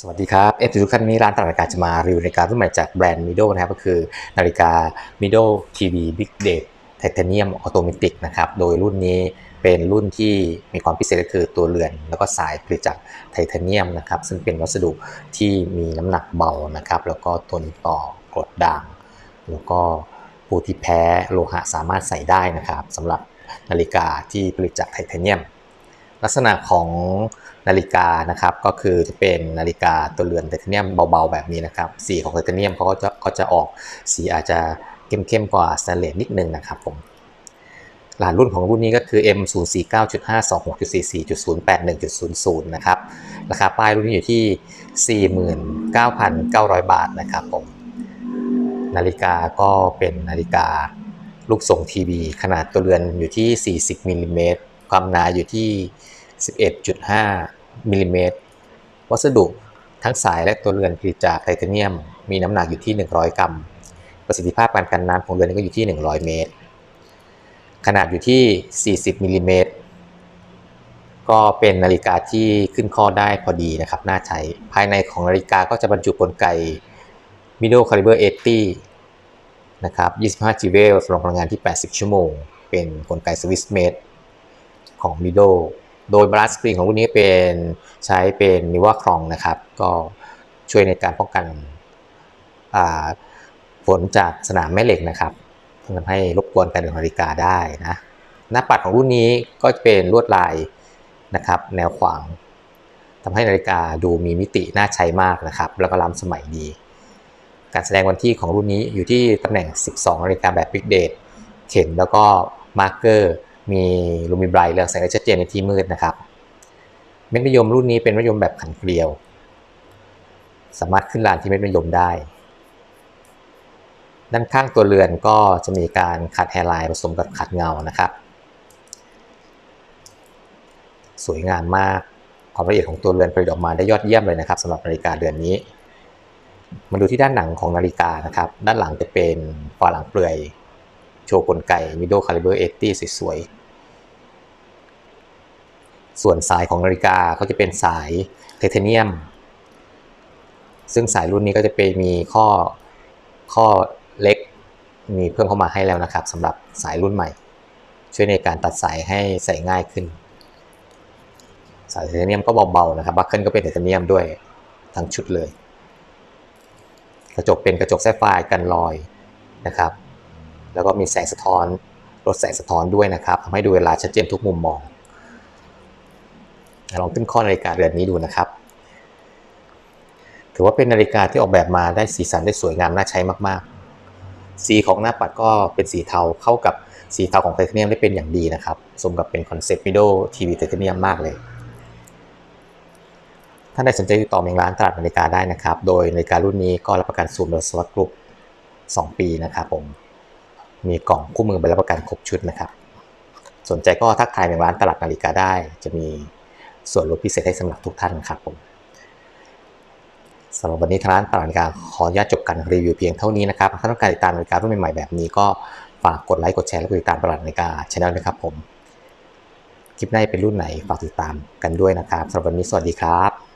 สวัสดีครับเอฟทุกท่านนี้ร้านตลาดนาฬิกาจะมารีวิวนาฬิการุ่นใหม่จากแบรนด์ Mido นะครับก็คือนาฬิกา Mido TV Big Date Titanium Automatic นะครับโดยรุ่นนี้เป็นรุ่นที่มีความพิเศษก็คือตัวเรือน แล้วก็สายผลิตจากไทเทเนียมนะครับซึ่งเป็นวัสดุที่มีน้ำหนักเบานะครับแล้วก็ทนต่อกรดด่าง แล้วก็ผู้ที่แพ้โลหะสามารถใส่ได้นะครับสำหรับนาฬิกาที่ผลิตจากไทเทเนียม ลักษณะของนาฬิกานะครับ ก็คือจะเป็นนาฬิกาตัวเรือนไทเทเนียมเบาๆแบบนี้นะครับ สีของไทเทเนียมเขาก็จะก็จะออกสีอาจจะเข้มๆกว่าสแตนเลสนิดนึงนะครับผมรหัสรุ่นของรุ่นนี้ก็คือ M 0 4 9 5 2 6 4 4 0 8 1 0 0นะครับ ราคาป้ายรุ่นนี้อยู่ที่ 49,900 บาทนะครับผม นาฬิกาก็เป็นนาฬิกาลูกทรงทีวีขนาดตัวเรือนอยู่ที่ 40มิลลิเมตร ความหนาอยู่ที่ 11.5มิลลิเมตรวัสดุทั้งสายและตัวเรือนผลิตจากไทเทเนียม มีน้ำหนักอยู่ที่ 100 กรัม ประสิทธิภาพการกันน้ำของเรือนก็อยู่ที่ 100 เมตร ขนาดอยู่ที่ 40มิลลิเมตรก็เป็นนาฬิกาที่ขึ้นข้อได้พอดีนะครับ น่าใช้ ภายในของนาฬิกาก็จะบรรจุกลไก Mido Caliber 80 นะครับ 25 g v e l สำหรับพลังงานที่ 80 ชั่วโมง เป็นกลไก Swiss made ของ Mido โดยบลัสปริงของรุ่นนี้เป็นใช้เป็นนิว่าครองนะครับ ก็ช่วยในการป้องกันฝนจากสนามแม่เหล็กนะครับทำให้รบกวนการเดินนาฬิกาได้นะหน้าปัดของรุ่นนี้ก็จะเป็นลวดลายนะครับ แนวขวางทำให้นาฬิกาดูมีมิติน่าใช้มากนะครับ แล้วก็ล้ำสมัยดี การแสดงวันที่ของรุ่นนี้อยู่ที่ตำแหน่ง 12 นาฬิกาแบบ Big Date เข็มแล้วก็มาร์กเกอร์ มีลูมิไบรท์เรืองแสงได้ชัดเจนในที่มืดนะครับ เม็ดมะยมรุ่นนี้เป็นมะยมแบบขันเกลียว สามารถขึ้นลานที่เม็ดมะยมได้ ด้านข้างตัวเรือนก็จะมีการขัดแฮร์ไลน์ผสมกับขัดเงานะครับ สวยงามมากความละเอียดของตัวเรือนผลิตออกมาได้ยอดเยี่ยมเลยนะครับสำหรับนาฬิกาเรือนนี้ มาดูที่ด้านหนังของนาฬิกานะครับ ด้านหลังจะเป็นฝาหลังเปลือย โชว์กลไก Mido Caliber 80 สวยๆ ส่วนสายของนาฬิกาก็จะเป็นสายไทเทเนียม ซึ่งสายรุ่นนี้ก็จะเป็นมีข้อข้อเล็กมีเพิ่มเข้ามาให้แล้วนะครับสำหรับสายรุ่นใหม่ ช่วยในการตัดสายให้ใส่ง่ายขึ้น สายไทเทเนียมก็เบาๆนะครับบัคเกิลก็เป็นไทเทเนียมด้วยทั้งชุดเลย กระจกเป็นกระจกแซฟไฟร์กันรอยนะครับ แล้วก็มีแสงสะท้อนลดแสงสะท้อนด้วยนะครับทำให้ดูเวลาชัดเจนทุกมุมมอง ลองขึ้นข้อนาฬิกาเรือนนี้ดูนะครับ ถือว่าเป็นนาฬิกาที่ออกแบบมาได้สีสันได้สวยงามน่าใช้มากๆ สีของหน้าปัดก็เป็นสีเทาเข้ากับสีเทาของไทเทเนียมได้เป็นอย่างดีนะครับ สมกับเป็นคอนเซ็ปต์มิโดทีวีไทเทเนียมมากเลยถ้าได้สนใจติดต่อเมงร้านตลาดนาฬิกาได้นะครับ โดยนาฬิการุ่นนี้ก็รับประกันศูนย์บริษัทกรุ๊ป2ปีนะครับผม มีกล่องคู่มือใบรับประกันครบชุดนะครับ สนใจก็ทักทายในร้านตลาดนาฬิกาได้ จะมีส่วนลดพิเศษให้สำหรับทุกท่านครับผมสำหรับวันนี้ทางร้านตลาดนาฬิกาขออนุญาตจบการรีวิวเพียงเท่านี้นะครับ ถ้าต้องการติดตามนาฬิการุ่นใหม่ๆแบบนี้ก็ฝากกดไลค์กดแชร์และกดติดตามตลาดนาฬิกาช anel นะครับผม คลิปหน้าเป็นรุ่นไหนฝากติดตามกันด้วยนะครับสำหรับวันนี้สวัสดีครับ